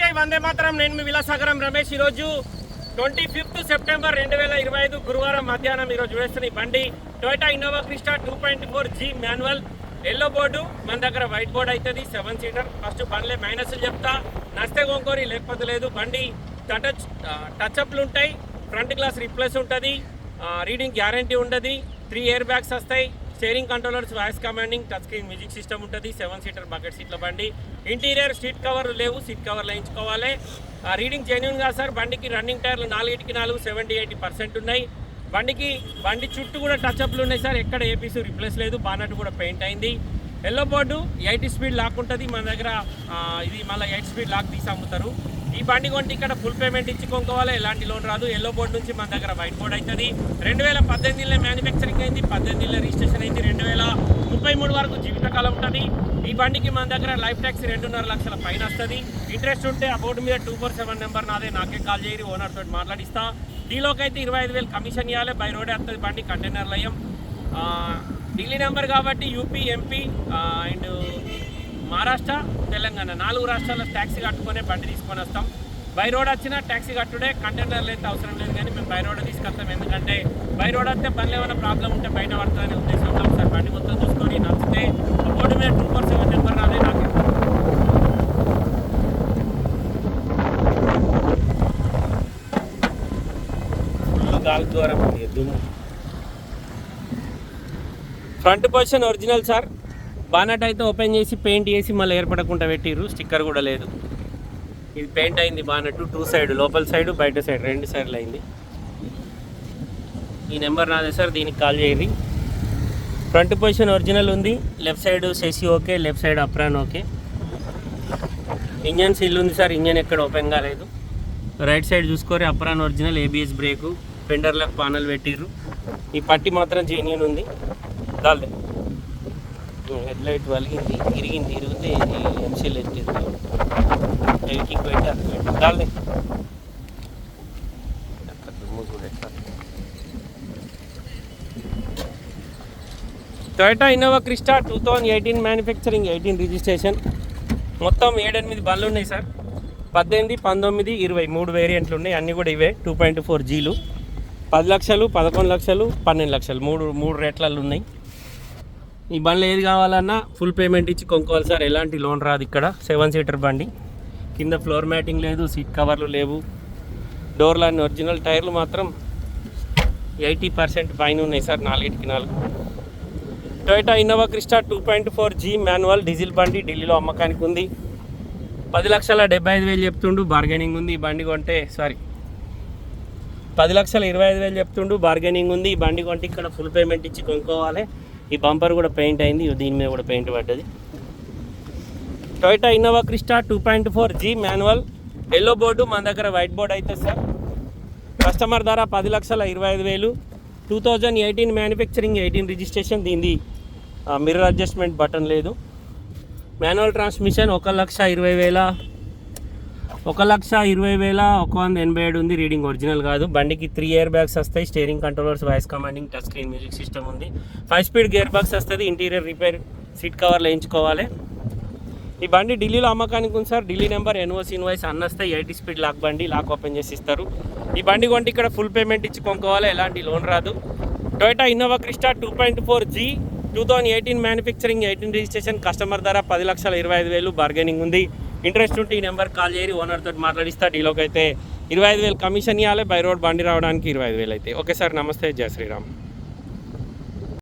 జై వందే మాత్రం. నేను మీ విలాసాగరం రమేష్. ఈరోజు ట్వంటీ ఫిఫ్త్ సెప్టెంబర్ రెండు వేల ఇరవై ఐదు గురువారం మధ్యాహ్నం ఈరోజు వేస్తున్న ఈ బండి Toyota Innova Crysta two point four G manual. Yellow board మన దగ్గర వైట్ బోర్డు అవుతుంది సెవెన్ సీటర్. ఫస్ట్ బండ్లే మైనస్లు చెప్తా. నస్తే కొనుక్కోరి లేకపోతే లేదు. బండి టచ్ టచ్ అప్లు ఉంటాయి. ఫ్రంట్ గ్లాస్ రిప్లేస్ ఉంటుంది. రీడింగ్ గ్యారంటీ ఉండదు. త్రీ ఇయర్ బ్యాగ్స్ వస్తాయి. Steering controllers voice commanding touch screen music system ఉంటుంది సెవెన్ సీటర్ బకెట్ సీట్ల బండి. ఇంటీరియర్ సీట్ కవర్ లేవు సీట్ కవర్ వేయించుకోవాలి. రీడింగ్ జెన్యున్గా సార్ బండికి రన్నింగ్ టైర్లు నాలుగిటికి నాలుగు సెవెంటీ ఎయిటీ పర్సెంట్ ఉన్నాయి. బండికి బండి చుట్టూ కూడా టచ్ అప్లు ఉన్నాయి సార్ ఎక్కడ ఏపీసీ రిప్లేస్ లేదు బానట్ కూడా పెయింట్ అయింది. Yellow board eighty speed lock ఉంటుంది మన దగ్గర ఇది మళ్ళీ ఎయిట్ స్పీడ్ లాక్ తీసి అమ్ముతారు. ఈ బండి కొంటే ఇక్కడ ఫుల్ పేమెంట్ ఇచ్చుకోవాలి ఎలాంటి లోన్ రాదు. ఎల్లో బోర్డు నుంచి మన దగ్గర వైట్ బోర్డ్ అవుతుంది రెండు వేల పద్దెనిమిదిలో మ్యానుఫ్యాక్చరింగ్ అయింది పద్దెనిమిదిలో రిజిస్ట్రేషన్ అయింది. రెండు వేల ముప్పై మూడు వరకు జీవితకాలం ఉంటుంది. ఈ బండికి మన దగ్గర లైఫ్ ట్యాక్స్ రెండున్నర లక్షల పైన వస్తుంది. ఇంట్రెస్ట్ ఉంటే ఆ బోర్డు మీద టూ ఫోర్ సెవెన్ నెంబర్ నాదే. నాకే కాల్ చేయరు ఓనర్ తోటి మాట్లాడిస్తా. డీలోకి అయితే ఇరవై ఐదు వేలు కమిషన్ ఇవ్వాలి బై రోడ్ వస్తుంది బండి కంటైనర్ లయం. ఢిల్లీ నెంబర్ కాబట్టి UP MP and Maharashtra Telangana. నాలుగు రాష్ట్రాల ట్యాక్సీ కట్టుకునే బండి తీసుకొని వస్తాం. బై రోడ్ వచ్చినా ట్యాక్సీ కట్టుడే కంటైనర్లు అయితే అవసరం లేదు కానీ మేము బై రోడ్ తీసుకొస్తాం. ఎందుకంటే బై రోడ్ వస్తే బండ్లు ఏమైనా ప్రాబ్లం ఉంటే బయట పడుతుందనే ఉద్దేశంతో ఒకసారి బండి మొత్తం చూసుకొని నచ్చితే బోర్డు మీద టూ ఫోర్ సెవెన్ నెంబర్ రాదే నాకు. ఫుల్ గాలి దూరం దుమ్ము front position original sir bonnet అయితే ఓపెన్ చేసి పెయింట్ చేసి మళ్ళీ ఏర్పడకుండా పెట్టిర్రు. స్టిక్కర్ కూడా లేదు. ఇది పెయింట్ అయింది బానట్ టూ సైడ్ లోపల సైడ్ బయట సైడ్ రెండు సైడ్లు అయింది. ఈ నెంబర్ నాదే సార్ దీనికి కాల్ చేయండి. ఫ్రంట్ పొజిషన్ ఒరిజినల్ ఉంది. Left side సెసి okay left side apron okay. Engine seal ఉంది సార్ ఇంజన్ ఎక్కడ ఓపెన్ కాలేదు. రైట్ సైడ్ చూసుకోరి అప్రాన్ ఒరిజినల్ ఏబిఎస్ బ్రేకు ఫెండర్లకు పానల్ పెట్టిర్రు. ఈ పట్టి మాత్రం జెన్యున్ ఉంది. దాల్దే. హెడ్ లైట్ వలిగింది ఇరిగింది ఇరిగితే ఎంసీల్ ఎత్తింది కిక్ పెట్టి అది పెట్టి Toyota Innova Crysta two thousand eighteen manufacturing eighteen registration మొత్తం ఏడెనిమిది బండ్లు ఉన్నాయి సార్. పద్దెనిమిది పంతొమ్మిది ఇరవై మూడు వేరియంట్లు ఉన్నాయి. అన్నీ కూడా ఇవే టూ పాయింట్ ఫోర్ జీలు పది లక్షలు పదకొండు లక్షలు పన్నెండు లక్షలు. మూడు మూడు రేట్లలో ఉన్నాయి. ఈ బండ్లు ఏది కావాలన్నా ఫుల్ పేమెంట్ ఇచ్చి కొనుక్కోవాలి సార్. ఎలాంటి లోన్ రాదు ఇక్కడ. సెవెన్ సీటర్ బండి. కింద ఫ్లోర్ మ్యాటింగ్ లేదు సీట్ కవర్లు లేవు. డోర్లు అన్ని ఒరిజినల్ టైర్లు మాత్రం ఎయిటీ పర్సెంట్ పైన ఉన్నాయి సార్ నాలుగిటికి నాలుగు. Toyota Innova Crysta two point four G manual diesel బండి ఢిల్లీలో అమ్మకానికి ఉంది. పది లక్షల డెబ్బై ఐదు వేలు చెప్తుండు బార్గెనింగ్ ఉంది ఈ బండి కొంటే సారీ పది లక్షల ఇరవై ఐదు వేలు చెప్తుండు బార్గెనింగ్ ఉంది ఈ బండి కొంటే ఇక్కడ ఫుల్ పేమెంట్ ఇచ్చి కొనుక్కోవాలి. ఈ బంపర్ కూడా పెయింట్ అయింది దీని మీద కూడా పెయింట్ పడ్డది. Toyota Innova Crysta two point four G manual yellow board మన దగ్గర వైట్ బోర్డ్ అయితే సార్ కస్టమర్ ధర పది లక్షల ఇరవై ఐదు వేలు. Two thousand eighteen manufacturing eighteen registration దీనిది మిర్రర్ అడ్జస్ట్మెంట్ బటన్ లేదు. మాన్యువల్ ట్రాన్స్మిషన్ ఒక లక్ష ఇరవై వేల. ఒక లక్ష ఇరవై వేల ఒక వంద ఎనభై ఏడు ఉంది రీడింగ్ ఒరిజినల్ కాదు. బండికి త్రీ ఇయర్ బ్యాగ్స్ వస్తాయి. Steering controllers voice commanding touch screen music system ఉంది. ఫైవ్ స్పీడ్ గేర్ బాక్స్ వస్తుంది. ఇంటీరియర్ రిపేర్ సీట్ కవర్లు వేయించుకోవాలి ఈ బండి ఢిల్లీలో అమ్మకానికి ఉంది sir. Delhi number NOC invoice అన్నస్తే eighty speed lock బండి లాక్ ఓపెన్ చేసి ఇస్తారు ఈ బండి కొంటే ఇక్కడ ఫుల్ పేమెంట్ ఇచ్చి కొనుక్కోవాలి. ఎలాంటి లోన్ రాదు. Toyota Innova Crysta two point four G two thousand eighteen manufacturing eighteen registration customer ధర పది లక్షల ఇరవై ఐదు వేలు బార్గెనింగ్ ఉంది. ఇంట్రెస్ట్ ఉంటే ఈ నెంబర్ కాల్ చేయరు ఓనర్ తోటి మాట్లాడిస్తా డీలోకి అయితే ఇరవై ఐదు వేలు కమిషన్ ఇవ్వాలి బై రోడ్ బండి రావడానికి ఇరవై ఐదు వేలు అయితే. ఓకే సార్ నమస్తే జయ శ్రీరామ్.